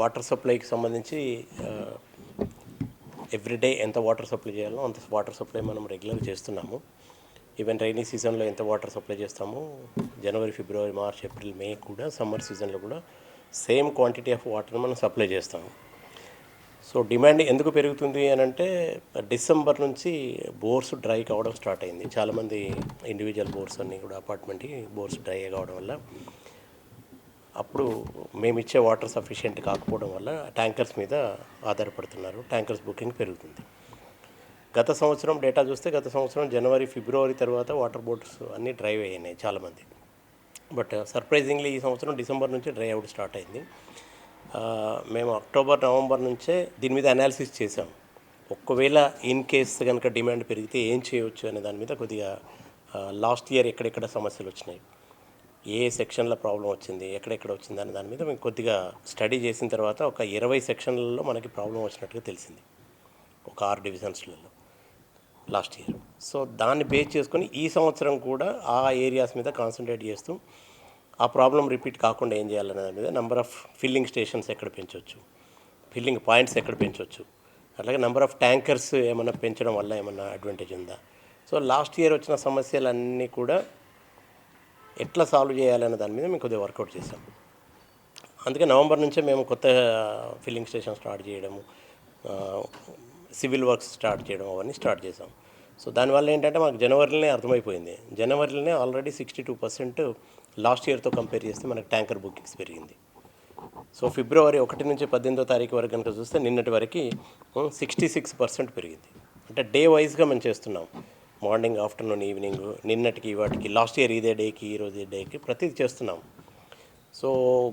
Water సప్లైకి సంబంధించి everyday ఎంత water supply చేయాలో అంత వాటర్ సప్లై మనం రెగ్యులర్ చేస్తున్నాము. ఈవెన్ రైనీ సీజన్లో ఎంత వాటర్ సప్లై చేస్తామో జనవరి ఫిబ్రవరి మార్చ్ ఏప్రిల్ మే కూడా సమ్మర్ సీజన్లో కూడా సేమ్ క్వాంటిటీ ఆఫ్ వాటర్ మనం సప్లై చేస్తాము. సో డిమాండ్ ఎందుకు పెరుగుతుంది అని అంటే డిసెంబర్ నుంచి బోర్స్ డ్రై కావడం స్టార్ట్ అయింది. చాలామంది ఇండివిజువల్ బోర్స్ అన్నీ కూడా అపార్ట్మెంట్కి బోర్స్ డ్రై కావడం వల్ల అప్పుడు మేము ఇచ్చే వాటర్ సఫిషియెంట్ కాకపోవడం వల్ల ట్యాంకర్స్ మీద ఆధారపడుతున్నారు. ట్యాంకర్స్ బుకింగ్ పెరుగుతుంది. గత సంవత్సరం డేటా చూస్తే గత సంవత్సరం జనవరి ఫిబ్రవరి తర్వాత వాటర్ బోట్స్ అన్నీ డ్రైవ్ అయ్యాయి చాలామంది. బట్ సర్ప్రైజింగ్లీ ఈ సంవత్సరం డిసెంబర్ నుంచి డ్రై అవుట్ స్టార్ట్ అయింది. మేము అక్టోబర్ నవంబర్ నుంచే దీని మీద అనాలిసిస్ చేసాం ఒకవేళ ఇన్ కేస్ కనుక డిమాండ్ పెరిగితే ఏం చేయవచ్చు అనే దాని మీద కొద్దిగా లాస్ట్ ఇయర్ ఎక్కడెక్కడ సమస్యలు వచ్చినాయి. ఏ సెక్షన్ల ప్రాబ్లం వచ్చింది ఎక్కడెక్కడ వచ్చింది అనే దాని మీద మేము కొద్దిగా స్టడీ చేసిన తర్వాత ఒక ఇరవై సెక్షన్లలో మనకి ప్రాబ్లం వచ్చినట్టుగా తెలిసింది. ఒక ఆరు డివిజన్స్లలో లాస్ట్ ఇయర్. సో దాన్ని బేస్ చేసుకొని ఈ సంవత్సరం కూడా ఆ ఏరియాస్ మీద కాన్సన్ట్రేట్ చేస్తూ ఆ ప్రాబ్లం రిపీట్ కాకుండా ఏం చేయాలనే దాని మీద నెంబర్ ఆఫ్ ఫిల్లింగ్ స్టేషన్స్ ఎక్కడ పెంచవచ్చు ఫిల్లింగ్ పాయింట్స్ ఎక్కడ పెంచవచ్చు అట్లాగే నెంబర్ ఆఫ్ ట్యాంకర్స్ ఏమైనా పెంచడం వల్ల ఏమైనా అడ్వాంటేజ్ ఉందా? సో లాస్ట్ ఇయర్ వచ్చిన సమస్యలన్నీ కూడా ఎట్లా సాల్వ్ చేయాలనే దాని మీద మేము కొద్దిగా వర్కౌట్ చేసాం అందుకే నవంబర్ నుంచే మేము కొత్త ఫిల్లింగ్ స్టేషన్ స్టార్ట్ చేయడము సివిల్ వర్క్స్ స్టార్ట్ చేయడం అవన్నీ స్టార్ట్ చేసాం సో దానివల్ల ఏంటంటే మాకు జనవరిలోనే అర్థమైపోయింది. జనవరిలోనే already sixty two percent last ఇయర్తో compare చేస్తే మనకు ట్యాంకర్ బుకింగ్స్ పెరిగింది. సో ఫిబ్రవరి ఒకటి నుంచి పద్దెనిమిదో తారీఖు వరకు కనుక చూస్తే నిన్నటి వరకు సిక్స్టీ సిక్స్ పర్సెంట్ పెరిగింది. అంటే డే వైజ్గా మేము చేస్తున్నాం. మార్నింగ్ ఆఫ్టర్నూన్ ఈవినింగ్ నిన్నటికి వాటికి లాస్ట్ ఇయర్ ఇదే డేకి ఈ ఈ డేకి ప్రతిదీ చేస్తున్నాం. సో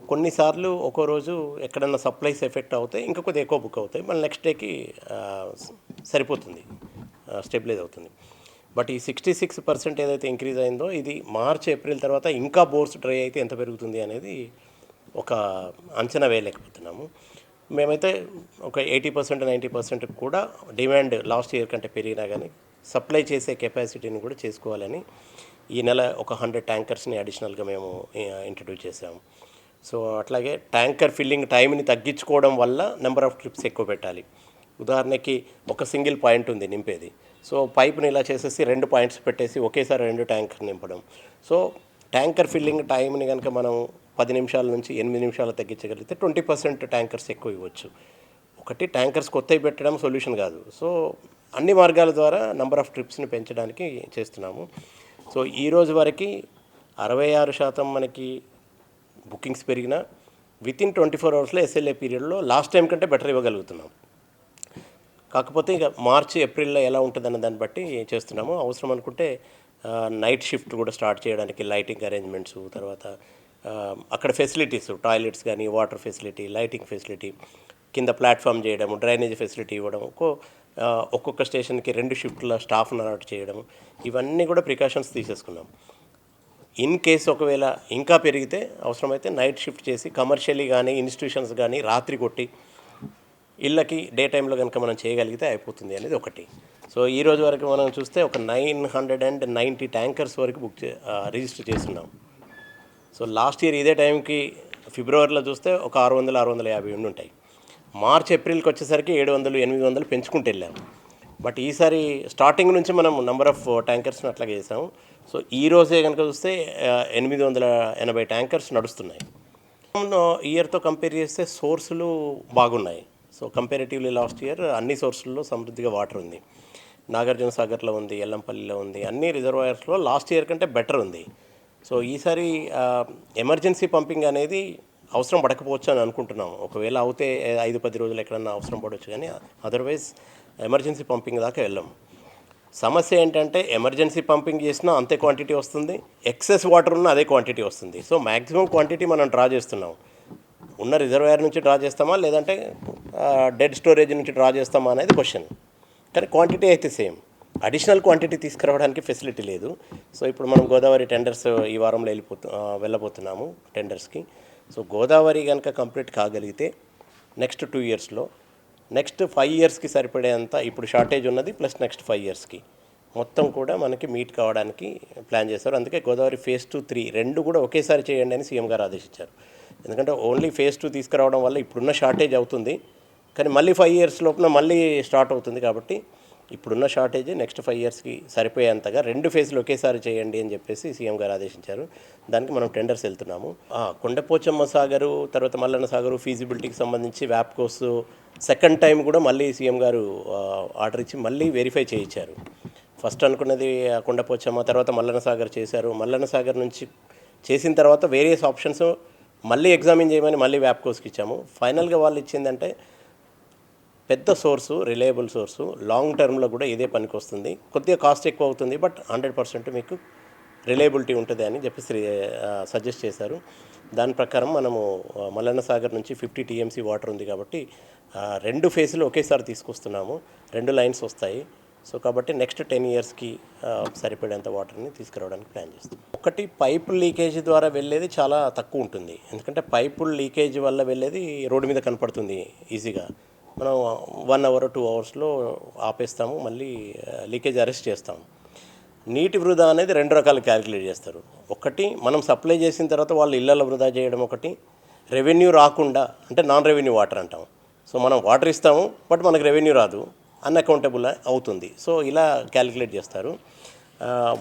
కొన్నిసార్లు ఒక్కో రోజు ఎక్కడన్నా సప్లైస్ ఎఫెక్ట్ అవుతాయి ఇంకా కొద్దిగా ఎక్కువ బుక్ అవుతాయి. మళ్ళీ నెక్స్ట్ డేకి సరిపోతుంది స్టెబిలైజ్ అవుతుంది. బట్ ఈ సిక్స్టీ సిక్స్ పర్సెంట్ ఏదైతే ఇంక్రీజ్ అయిందో ఇది మార్చ్ ఏప్రిల్ తర్వాత ఇంకా బోర్స్ డ్రై అయితే ఎంత పెరుగుతుంది అనేది ఒక అంచనా వేయలేకపోతున్నాము. మేమైతే ఒక ఎయిటీ పర్సెంట్ నైంటీ పర్సెంట్ కూడా డిమాండ్ లాస్ట్ ఇయర్ కంటే పెరిగినా కానీ సప్లై చేసే కెపాసిటీని కూడా చేసుకోవాలని ఈ నెల ఒక హండ్రెడ్ ట్యాంకర్స్ని అడిషనల్గా మేము ఇంట్రడ్యూస్ చేసాము సో అట్లాగే ట్యాంకర్ ఫిల్లింగ్ టైంని తగ్గించుకోవడం వల్ల నెంబర్ ఆఫ్ ట్రిప్స్ ఎక్కువ పెట్టాలి. ఉదాహరణకి ఒక సింగిల్ పాయింట్ ఉంది నింపేది. సో పైప్ని ఇలా చేసేసి రెండు పాయింట్స్ పెట్టేసి ఒకేసారి రెండు ట్యాంకర్ నింపడం. సో ట్యాంకర్ ఫిల్లింగ్ టైంని కనుక మనం పది నిమిషాల నుంచి ఎనిమిది నిమిషాలు తగ్గించగలిగితే ట్వంటీ పర్సెంట్ ట్యాంకర్స్ ఎక్కువ ఇవ్వచ్చు. ఒకటి ట్యాంకర్స్ కొత్తవి పెట్టడం సొల్యూషన్ కాదు. సో అన్ని మార్గాల ద్వారా నంబర్ ఆఫ్ ట్రిప్స్ని పెంచడానికి చేస్తున్నాము. సో ఈ రోజు వరకు అరవై ఆరు శాతం మనకి బుకింగ్స్ పెరిగిన విత్ ఇన్ ట్వంటీ ఫోర్ అవర్స్లో ఎస్ఎల్ఏ పీరియడ్లో లాస్ట్ టైం కంటే బెటర్ ఇవ్వగలుగుతున్నాం. కాకపోతే ఇక మార్చి ఏప్రిల్లో ఎలా ఉంటుందన్న దాన్ని బట్టి చేస్తున్నాము. అవసరం అనుకుంటే నైట్ షిఫ్ట్ కూడా స్టార్ట్ చేయడానికి లైటింగ్ అరేంజ్మెంట్స్ తర్వాత అక్కడ ఫెసిలిటీస్ టాయిలెట్స్ కానీ వాటర్ ఫెసిలిటీ లైటింగ్ ఫెసిలిటీ కింద ప్లాట్ఫామ్ చేయడము డ్రైనేజ్ ఫెసిలిటీ ఇవ్వడం ఒక్కో ఒక్కొక్క స్టేషన్కి రెండు షిఫ్ట్ల స్టాఫ్ను అలాట్ చేయడం ఇవన్నీ కూడా ప్రికాషన్స్ తీసేసుకున్నాం. ఇన్ కేస్ ఒకవేళ ఇంకా పెరిగితే అవసరమైతే నైట్ షిఫ్ట్ చేసి కమర్షియలీ కానీ ఇన్స్టిట్యూషన్స్ కానీ రాత్రి కొట్టి ఇళ్ళకి డే టైంలో కనుక మనం చేయగలిగితే అయిపోతుంది అనేది ఒకటి. సో ఈ రోజు వరకు మనం చూస్తే ఒక nine hundred and ninety tankers వరకు బుక్ చే రిజిస్టర్ చేస్తున్నాం. సో లాస్ట్ ఇయర్ ఇదే టైంకి ఫిబ్రవరిలో చూస్తే ఒక ఆరు వందల ఆరు వందల యాభై ఉండి ఉంటాయి. మార్చ్ ఏప్రిల్కి వచ్చేసరికి ఏడు వందలు ఎనిమిది వందలు పెంచుకుంటూ వెళ్ళాము బట్ ఈసారి స్టార్టింగ్ నుంచి మనం నెంబర్ ఆఫ్ ట్యాంకర్స్ని అట్లాగే చేసాము. సో ఈ రోజే కనుక చూస్తే ఎనిమిది వందల ఎనభై ట్యాంకర్స్ నడుస్తున్నాయి. ఇయర్తో కంపేర్ చేస్తే సోర్సులు బాగున్నాయి. సో కంపారిటివ్లీ లాస్ట్ ఇయర్ అన్ని సోర్సుల్లో సమృద్ధిగా వాటర్ ఉంది. నాగార్జున సాగర్లో ఉంది ఎల్లంపల్లిలో ఉంది అన్ని రిజర్వాయర్స్లో లాస్ట్ ఇయర్ కంటే బెటర్ ఉంది. సో ఈసారి ఎమర్జెన్సీ పంపింగ్ అనేది అవసరం పడకపోవచ్చు అని అనుకుంటున్నాం ఒకవేళ అవుతే ఐదు పది రోజులు ఎక్కడన్నా అవసరం పడవచ్చు కానీ అదర్వైజ్ ఎమర్జెన్సీ పంపింగ్ దాకా వెళ్ళాం. సమస్య ఏంటంటే ఎమర్జెన్సీ పంపింగ్ చేసినా అంతే క్వాంటిటీ వస్తుంది. ఎక్సెస్ వాటర్ ఉన్న అదే క్వాంటిటీ వస్తుంది. సో మ్యాక్సిమం క్వాంటిటీ మనం డ్రా చేస్తున్నాం. ఉన్న రిజర్వాయర్ నుంచి డ్రా చేస్తామా? లేదంటే డెడ్ స్టోరేజ్ నుంచి డ్రా చేస్తామా అనేది క్వశ్చన్ కానీ క్వాంటిటీ అయితే సేమ్ అడిషనల్ క్వాంటిటీ తీసుకురావడానికి ఫెసిలిటీ లేదు. సో ఇప్పుడు మనం గోదావరి టెండర్స్ ఈ వారంలో వెళ్ళిపోతు వెళ్ళబోతున్నాము టెండర్స్కి సో గోదావరి కనుక కంప్లీట్ కాగలిగితే నెక్స్ట్ టూ ఇయర్స్లో నెక్స్ట్ ఫైవ్ ఇయర్స్కి సరిపడేంత ఇప్పుడు షార్టేజ్ ఉన్నది ప్లస్ నెక్స్ట్ ఫైవ్ ఇయర్స్కి. మొత్తం కూడా మనకి మీట్ కావడానికి ప్లాన్ చేశారు అందుకే గోదావరి ఫేజ్ టూ త్రీ రెండు కూడా ఒకేసారి చేయండి అని సీఎం గారు ఆదేశించారు. ఎందుకంటే ఓన్లీ ఫేజ్ టూ తీసుకురావడం వల్ల ఇప్పుడున్న షార్టేజ్ అవుతుంది. కానీ మళ్ళీ ఫైవ్ ఇయర్స్ లోపల మళ్ళీ స్టార్ట్ అవుతుంది కాబట్టి ఇప్పుడున్న షార్టేజ్ నెక్స్ట్ ఫైవ్ ఇయర్స్కి సరిపోయేంతగా రెండు ఫేజ్లు ఒకేసారి చేయండి అని చెప్పేసి సీఎం గారు ఆదేశించారు. దానికి మనం టెండర్స్ వెళ్తున్నాము. కొండపోచమ్మ సాగరు తర్వాత మల్లన్న సాగరు ఫీజిబిలిటీకి సంబంధించి వ్యాప్కోస్ సెకండ్ టైం కూడా మళ్ళీ సీఎం గారు ఆర్డర్ ఇచ్చి మళ్ళీ వెరిఫై చేయించారు. ఫస్ట్ అనుకున్నది ఆ కొండపోచమ్మ తర్వాత మల్లన్న సాగర్ చేశారు. మల్లన్న సాగర్ నుంచి చేసిన తర్వాత వేరియస్ ఆప్షన్స్ మళ్ళీ ఎగ్జామిన్ చేయమని మళ్ళీ వ్యాప్కోస్కి ఇచ్చాము. ఫైనల్గా వాళ్ళు ఇచ్చిందంటే పెద్ద సోర్సు రిలయబుల్ సోర్సు లాంగ్ టర్మ్లో కూడా ఇదే పనికి వస్తుంది. కొద్దిగా కాస్ట్ ఎక్కువ అవుతుంది బట్ హండ్రెడ్ పర్సెంట్ మీకు రిలయబిలిటీ ఉంటుంది అని చెప్పేసి సజెస్ట్ చేశారు. దాని ప్రకారం మనము ఆ, మల్లన్న సాగర్ నుంచి ఫిఫ్టీ టీఎంసీ వాటర్ ఉంది కాబట్టి రెండు ఫేజ్లు ఒకేసారి తీసుకొస్తున్నాము. రెండు లైన్స్ వస్తాయి. సో కాబట్టి నెక్స్ట్ టెన్ ఇయర్స్కి సరిపడేంత వాటర్ని తీసుకురావడానికి ప్లాన్ చేస్తాం. ఒకటి పైపు లీకేజ్ ద్వారా వెళ్ళేది చాలా తక్కువ ఉంటుంది. ఎందుకంటే పైపు లీకేజ్ వల్ల వెళ్ళేది రోడ్డు మీద కనపడుతుంది ఈజీగా మనం వన్ అవర్ టూ అవర్స్లో ఆపేస్తాము మళ్ళీ లీకేజ్ అరెస్ట్ చేస్తాము. నీటి వృధా అనేది రెండు రకాలు క్యాలిక్యులేట్ చేస్తారు. ఒకటి మనం సప్లై చేసిన తర్వాత వాళ్ళు ఇళ్ళల్లో వృధా చేయడం ఒకటి. రెవెన్యూ రాకుండా అంటే నాన్ రెవెన్యూ వాటర్ అంటాం సో మనం వాటర్ ఇస్తాము బట్ మనకు రెవెన్యూ రాదు. అన్అకౌంటబుల్ అవుతుంది. సో ఇలా క్యాలిక్యులేట్ చేస్తారు.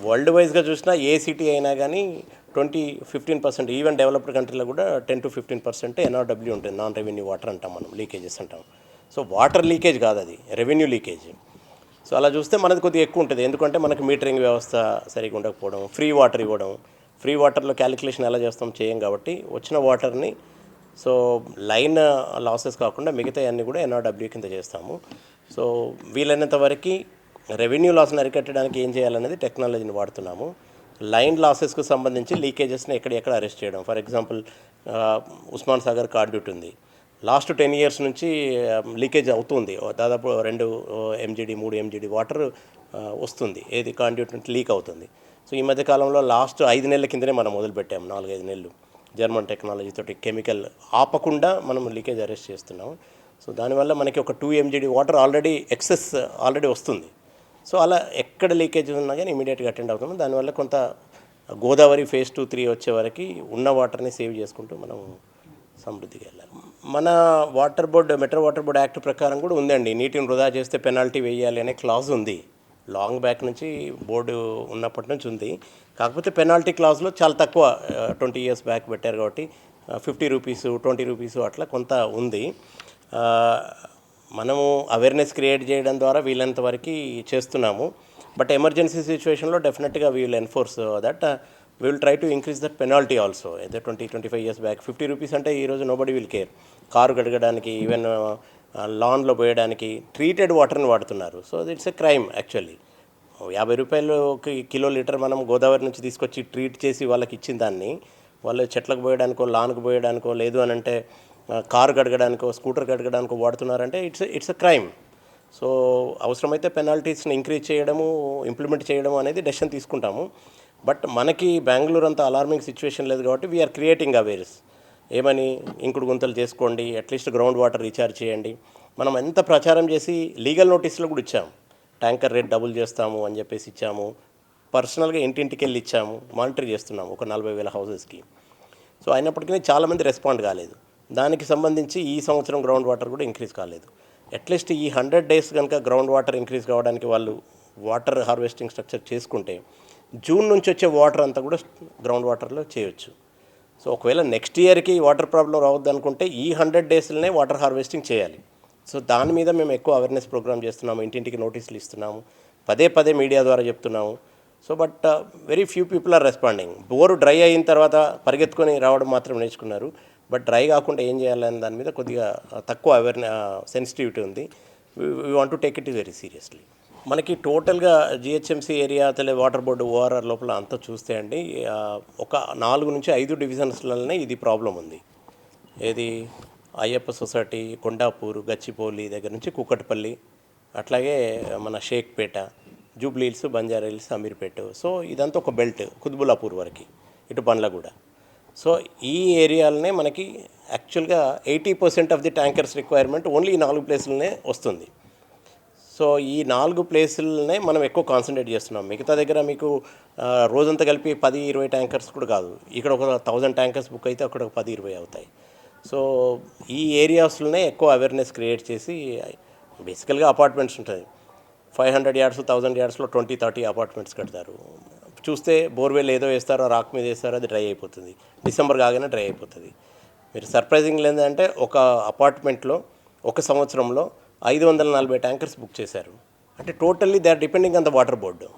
వరల్డ్ వైజ్గా చూసినా ఏ సిటీ అయినా కానీ twenty fifteen percent even developed కంట్రీలో కూడా ten to fifteen percent NRW ఉంటుంది నాన్ రెవెన్యూ వాటర్ అంటాం మనం లీకేజెస్ అంటాం. సో వాటర్ లీకేజ్ కాదు అది రెవెన్యూ లీకేజ్. సో అలా చూస్తే మనది కొద్దిగా ఎక్కువ ఉంటుంది. ఎందుకంటే మనకి మీటరింగ్ వ్యవస్థ సరిగా ఉండకపోవడం ఫ్రీ వాటర్ ఇవ్వడం ఫ్రీ వాటర్లో క్యాలిక్యులేషన్ ఎలా చేస్తాం చేయం కాబట్టి వచ్చిన వాటర్ని సో లైన్ లాసెస్ కాకుండా మిగతా అన్నీ కూడా ఎన్ఆర్డబ్ల్యూ కింద చేస్తాము. సో వీలైనంత వరకు రెవెన్యూ లాస్ని అరికట్టడానికి ఏం చేయాలనేది టెక్నాలజీని వాడుతున్నాము. లైన్ లాసెస్కు సంబంధించి లీకేజెస్ని ఎక్కడెక్కడ అరెస్ట్ చేయడం. For example Osman Sagar conduit ఉంది. లాస్ట్ టెన్ ఇయర్స్ నుంచి లీకేజ్ అవుతుంది. దాదాపు రెండు ఎంజీడీ మూడు ఎంజీడీ వాటర్ వస్తుంది. ఏది కాండ్యూట్ నుంచి లీక్ అవుతుంది. సో ఈ మధ్య కాలంలో లాస్ట్ ఐదు నెలల కిందనే మనం మొదలుపెట్టాము నాలుగైదు నెలలు. జర్మన్ టెక్నాలజీతోటి కెమికల్ ఆపకుండా మనం లీకేజ్ అరెస్ట్ చేస్తున్నాం సో దానివల్ల మనకి ఒక two MGD water already excess already వస్తుంది. సో అలా ఎక్కడ లీకేజ్ ఉన్నా కానీ ఇమీడియట్గా అటెండ్ అవుతాము దానివల్ల కొంత గోదావరి ఫేజ్ టూ త్రీ వచ్చే వరకు ఉన్న వాటర్ని సేవ్ చేసుకుంటూ మనం సమృద్ధిగా వెళ్ళాలి. మన water board metro water board act ప్రకారం కూడా ఉందండి. నీటిని వృధా చేస్తే పెనాల్టీ వేయాలి అనే క్లాజ్ ఉంది. లాంగ్ బ్యాక్ నుంచి బోర్డు ఉన్నప్పటి నుంచి ఉంది. కాకపోతే పెనాల్టీ క్లాజ్లో చాలా తక్కువ ట్వంటీ ఇయర్స్ బ్యాక్ పెట్టారు కాబట్టి ఫిఫ్టీ రూపీస్ ట్వంటీ రూపీస్ అట్లా కొంత ఉంది. మనము అవేర్నెస్ క్రియేట్ చేయడం ద్వారా వీలైనంత వరకు చేస్తున్నాము. బట్ ఎమర్జెన్సీ సిచ్యువేషన్లో డెఫినెట్గా we will enforce that we will try to increase that penalty also అయితే twenty twenty five years back fifty rupees అంటే ఈరోజు నోబడి విల్ కేర్ కారు గడగడానికి ఈవెన్ లాన్లో uh, uh, పోయడానికి ట్రీటెడ్ వాటర్ని వాడుతున్నారు. So it's a crime actually యాభై రూపాయలు ఒక కిలో లీటర్ మనం గోదావరి నుంచి తీసుకొచ్చి ట్రీట్ చేసి వాళ్ళకి ఇచ్చిన దాన్ని వాళ్ళు చెట్లకు పోయడానికో లాన్కు పోయడానికో లేదు అని అంటే కారు గడగడానికో స్కూటర్ గడగడానికో వాడుతున్నారంటే it's it's a crime so అవసరమైతే పెనాల్టీస్ని ఇంక్రీజ్ చేయడము ఇంప్లిమెంట్ చేయడం అనేది డెసిషన్ తీసుకుంటాము. బట్ మనకి బెంగళూరు అంతా అలార్మింగ్ సిచ్యువేషన్ లేదు కాబట్టి వీఆర్ క్రియేటింగ్ అవేర్స్ ఏమని ఇంకుడు గుంతలు చేసుకోండి అట్లీస్ట్ గ్రౌండ్ వాటర్ రీఛార్జ్ చేయండి. మనం ఎంత ప్రచారం చేసి లీగల్ నోటీసులు కూడా ఇచ్చాము ట్యాంకర్ రేట్ డబుల్ చేస్తాము అని చెప్పేసి ఇచ్చాము. పర్సనల్గా ఇంటింటికి వెళ్ళి ఇచ్చాము. మానిటర్ చేస్తున్నాము ఒక నలభై వేల హౌసెస్కి సో అయినప్పటికీ చాలామంది రెస్పాండ్ కాలేదు. దానికి సంబంధించి ఈ సంవత్సరం గ్రౌండ్ వాటర్ కూడా ఇంక్రీజ్ కాలేదు. అట్లీస్ట్ ఈ హండ్రెడ్ డేస్ కనుక గ్రౌండ్ వాటర్ ఇంక్రీజ్ కావడానికి వాళ్ళు వాటర్ హార్వెస్టింగ్ స్ట్రక్చర్ చేసుకుంటే జూన్ నుంచి వచ్చే వాటర్ అంతా కూడా గ్రౌండ్ వాటర్లో చేయొచ్చు. సో ఒకవేళ నెక్స్ట్ ఇయర్కి వాటర్ ప్రాబ్లం రావద్దు అనుకుంటే ఈ హండ్రెడ్ డేస్లోనే వాటర్ హార్వెస్టింగ్ చేయాలి. సో దాని మీద మేము ఎక్కువ అవేర్నెస్ ప్రోగ్రామ్ చేస్తున్నాము ఇంటింటికి నోటీసులు ఇస్తున్నాము పదే పదే మీడియా ద్వారా చెప్తున్నాము. So but very few people are responding bore dry అయిన తర్వాత పరిగెత్తుకొని రావడం మాత్రం నేర్చుకున్నారు. బట్ డ్రై కాకుండా ఏం చేయాలనే దాని మీద కొద్దిగా తక్కువ అవేర్నె సెన్సిటివిటీ uh, ఉంది. We want to take it very seriously మనకి టోటల్గా జిహెచ్ఎంసీ ఏరియా తెలియ వాటర్ బోర్డు ఓఆర్ఆర్ లోపల అంతా చూస్తే అండి ఒక నాలుగు నుంచి ఐదు డివిజన్స్లనే ఇది ప్రాబ్లం ఉంది. ఏది అయ్యప్ప సొసైటీ కొండాపూర్ గచ్చిపోలి దగ్గర నుంచి కుక్కటిపల్లి అట్లాగే మన షేక్పేట జూబ్లీ హిల్స్ బంజారా హిల్స్ అమీర్పేట. సో ఇదంతా ఒక బెల్ట్ కుత్బులాపూర్ వరకు ఇటు బండ్లగూడ సో ఈ ఏరియాలనే మనకి యాక్చువల్గా eighty percent of the tankers requirement only ఈ నాలుగు ప్లేసులనే వస్తుంది. సో ఈ నాలుగు ప్లేసులనే మనం ఎక్కువ కాన్సన్ట్రేట్ చేస్తున్నాం. మిగతా దగ్గర మీకు రోజంతా కలిపి పది ఇరవై ట్యాంకర్స్ కూడా కాదు. ఇక్కడ ఒక థౌజండ్ ట్యాంకర్స్ బుక్ అయితే అక్కడ ఒక పది ఇరవై అవుతాయి. సో ఈ ఏరియాస్లోనే ఎక్కువ అవేర్నెస్ క్రియేట్ చేసి బేసికల్గా అపార్ట్మెంట్స్ ఉంటుంది ఫైవ్ హండ్రెడ్ యార్డ్స్ థౌజండ్ యార్డ్స్లో ట్వంటీ థర్టీ అపార్ట్మెంట్స్ కడతారు. చూస్తే బోర్వెల్ ఏదో వేస్తారో రాక్ మీద వేస్తారో అది డ్రై అయిపోతుంది. డిసెంబర్ కాగానే డ్రై అయిపోతుంది. మీరు సర్ప్రైజింగ్ ఏంటంటే ఒక అపార్ట్మెంట్లో ఒక సంవత్సరంలో ఐదు వందల నలభై ట్యాంకర్స్ బుక్ చేశారు. అంటే totally they are depending on the water board.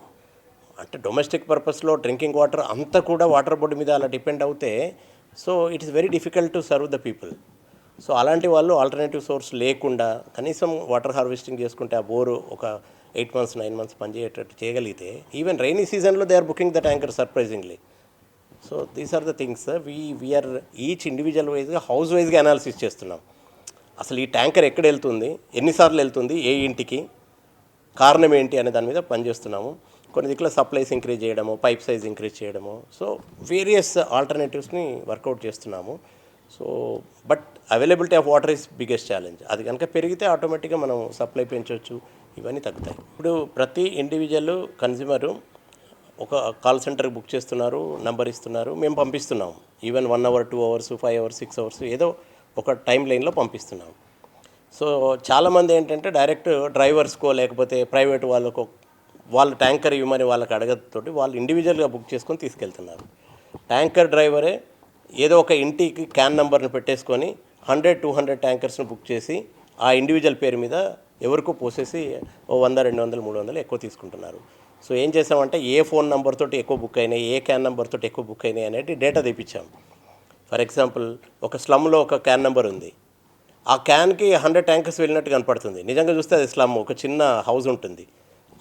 అంటే డొమెస్టిక్ పర్పస్లో డ్రింకింగ్ వాటర్ అంతా కూడా వాటర్ బోర్డు మీద అలా డిపెండ్ అవుతే so it is very difficult to serve the people. So అలాంటి వాళ్ళు ఆల్టర్నేటివ్ సోర్స్ లేకుండా కనీసం వాటర్ హార్వెస్టింగ్ చేసుకుంటే ఆ బోరు ఒక ఎయిట్ మంత్స్ నైన్ మంత్స్ పనిచేయేటట్టు చేయగలిగితే ఈవెన్ రైనీ సీజన్లో they are booking the tanker surprisingly. So these are the things we we are each individual వైజ్గా హౌస్ వైజ్గా అనాలిసిస్ చేస్తున్నాం. అసలు ఈ ట్యాంకర్ ఎక్కడ వెళ్తుంది? ఎన్నిసార్లు వెళ్తుంది? ఏ ఇంటికి? కారణం ఏంటి అనే దాని మీద పనిచేస్తున్నాము. కొన్ని దిక్కుల సప్లైస్ ఇంక్రీజ్ చేయడము పైప్ సైజ్ ఇంక్రీజ్ చేయడము. సో వేరియస్ ఆల్టర్నేటివ్స్ని వర్కౌట్ చేస్తున్నాము. So but availability of water is biggest challenge అది కనుక పెరిగితే ఆటోమేటిక్గా మనం సప్లై పెంచవచ్చు ఇవన్నీ తగ్గుతాయి. ఇప్పుడు ప్రతి ఇండివిజువల్ కన్జ్యూమరు ఒక కాల్ సెంటర్ బుక్ చేస్తున్నారు నంబర్ ఇస్తున్నారు మేము పంపిస్తున్నాము. Even one hour two hours five hours six hours ఏదో ఒక టైం లైన్లో పంపిస్తున్నాం సో చాలామంది ఏంటంటే డైరెక్ట్ డ్రైవర్స్కో లేకపోతే ప్రైవేట్ వాళ్ళకో వాళ్ళు ట్యాంకర్ ఇవ్వమని వాళ్ళకి అడగతోటి వాళ్ళు ఇండివిజువల్గా బుక్ చేసుకొని తీసుకెళ్తున్నారు. ట్యాంకర్ డ్రైవరే ఏదో ఒక ఇంటికి క్యాన్ నెంబర్ని పెట్టేసుకొని హండ్రెడ్ టూ హండ్రెడ్ ట్యాంకర్స్ని బుక్ చేసి ఆ ఇండివిజువల్ పేరు మీద ఎవరికో పోసేసి ఓ వంద రెండు వందలు మూడు వందలు ఎక్కువ తీసుకుంటున్నారు. సో ఏం చేసామంటే ఏ ఫోన్ నెంబర్ తోటి ఎక్కువ బుక్ అయినాయి ఏ క్యాన్ నెంబర్ తోటి ఎక్కువ బుక్ అయినాయి అనేది డేటా తెప్పించాం. ఫర్ ఎగ్జాంపుల్ ఒక స్లమ్లో ఒక క్యాన్ నెంబర్ ఉంది. ఆ క్యాన్కి హండ్రెడ్ ట్యాంకర్స్ వెళ్ళినట్టు కనపడుతుంది. నిజంగా చూస్తే అది స్లమ్ ఒక చిన్న హౌస్ ఉంటుంది.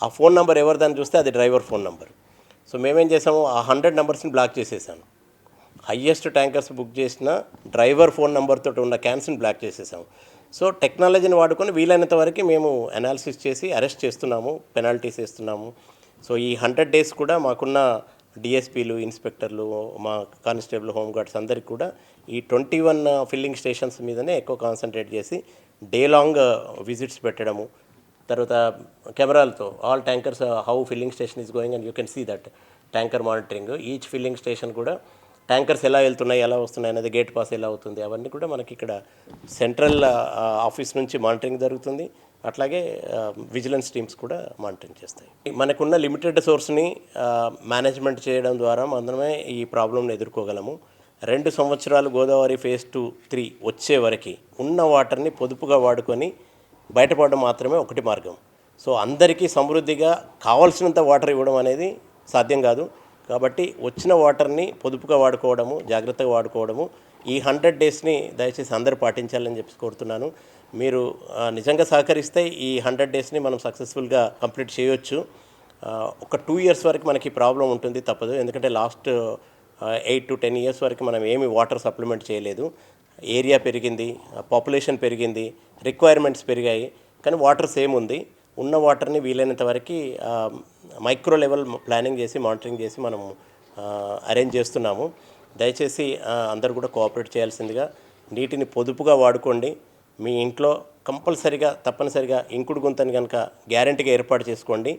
ఆ ఫోన్ నెంబర్ ఎవరిదని చూస్తే అది డ్రైవర్ ఫోన్ నెంబర్. సో మేమేం చేసాము ఆ హండ్రెడ్ నెంబర్స్ని బ్లాక్ చేసేసాను హయ్యెస్ట్ ట్యాంకర్స్ బుక్ చేసిన డ్రైవర్ ఫోన్ నెంబర్తో ఉన్న క్యాన్స్ని బ్లాక్ చేసేసాము. సో టెక్నాలజీని వాడుకొని వీలైనంత వరకు మేము అనాలిసిస్ చేసి అరెస్ట్ చేస్తున్నాము పెనాల్టీస్ వేస్తున్నాము. సో ఈ హండ్రెడ్ డేస్ కూడా మాకున్న డిఎస్పీలు ఇన్స్పెక్టర్లు మా కానిస్టేబుల్ హోంగార్డ్స్ అందరికి కూడా ఈ ట్వంటీ వన్ ఫిల్లింగ్ స్టేషన్స్ మీదనే ఎక్కువ కాన్సన్ట్రేట్ చేసి డే లాంగ్ విజిట్స్ పెట్టడము. తర్వాత కెమెరాలతో all tankers how filling station is going and you can see that tanker monitoring. Each filling station కూడా ట్యాంకర్స్ ఎలా వెళ్తున్నాయి ఎలా వస్తున్నాయి అనేది గేట్ పాస్ ఎలా అవుతుంది అవన్నీ కూడా మనకి ఇక్కడ సెంట్రల్ ఆఫీస్ నుంచి మానిటరింగ్ జరుగుతుంది. అట్లాగే విజిలెన్స్ టీమ్స్ కూడా మానిటరింగ్ చేస్తాయి. మనకున్న లిమిటెడ్ సోర్స్ని మేనేజ్మెంట్ చేయడం ద్వారా మనమే ఈ ప్రాబ్లమ్ని ఎదుర్కోగలము. రెండు సంవత్సరాలు గోదావరి ఫేజ్ టూ త్రీ వచ్చే వరకు ఉన్న వాటర్ని పొదుపుగా వాడుకొని బయటపడడం మాత్రమే ఒకటి మార్గం. సో అందరికీ సమృద్ధిగా కావాల్సినంత వాటర్ ఇవ్వడం అనేది సాధ్యం కాదు. కాబట్టి వచ్చిన వాటర్ని పొదుపుగా వాడుకోవడము జాగ్రత్తగా వాడుకోవడము ఈ హండ్రెడ్ డేస్ని దయచేసి అందరూ పాటించాలని చెప్పి కోరుతున్నాను. మీరు నిజంగా సహకరిస్తే ఈ హండ్రెడ్ డేస్ని మనం సక్సెస్ఫుల్గా కంప్లీట్ చేయొచ్చు. ఒక టూ ఇయర్స్ వరకు మనకి ప్రాబ్లం ఉంటుంది తప్పదు. ఎందుకంటే last eight to ten years వరకు మనం ఏమి వాటర్ సప్లిమెంట్ చేయలేదు. ఏరియా పెరిగింది పాపులేషన్ పెరిగింది రిక్వైర్మెంట్స్ పెరిగాయి. కానీ వాటర్ సేమ్ ఉంది. ఉన్న వాటర్ని వీలైనంత వరకు మైక్రో లెవెల్ ప్లానింగ్ చేసి మానిటరింగ్ చేసి మనం అరేంజ్ చేస్తున్నాము. దయచేసి అందరు అందరూ కూడా కోఆపరేట్ చేయాల్సిందిగా నీటిని పొదుపుగా వాడుకోండి. మీ ఇంట్లో కంపల్సరిగా తప్పనిసరిగా ఇంకుడు గుంతని కనుక గ్యారంటీగా ఏర్పాటు చేసుకోండి.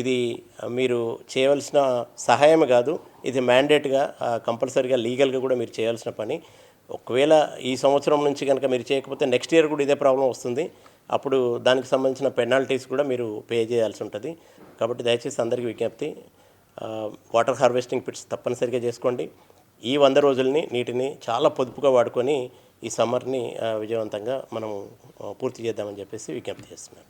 ఇది మీరు చేయవలసిన సహాయం కాదు ఇది మ్యాండేట్గా కంపల్సరిగా లీగల్గా కూడా మీరు చేయాల్సిన పని. ఒకవేళ ఈ సంవత్సరం నుంచి కనుక మీరు చేయకపోతే నెక్స్ట్ ఇయర్ కూడా ఇదే ప్రాబ్లం వస్తుంది. అప్పుడు దానికి సంబంధించిన పెనాల్టీస్ కూడా మీరు పే చేయాల్సి ఉంటుంది. కాబట్టి దయచేసి అందరికీ విజ్ఞప్తి. వాటర్ హార్వెస్టింగ్ పిట్స్ తప్పనిసరిగా చేసుకోండి. ఈ వంద రోజుల్ని నీటిని చాలా పొదుపుగా వాడుకొని ఈ సమ్మర్ని విజయవంతంగా మనం పూర్తి చేద్దామని చెప్పేసి విజ్ఞప్తి చేస్తున్నాను.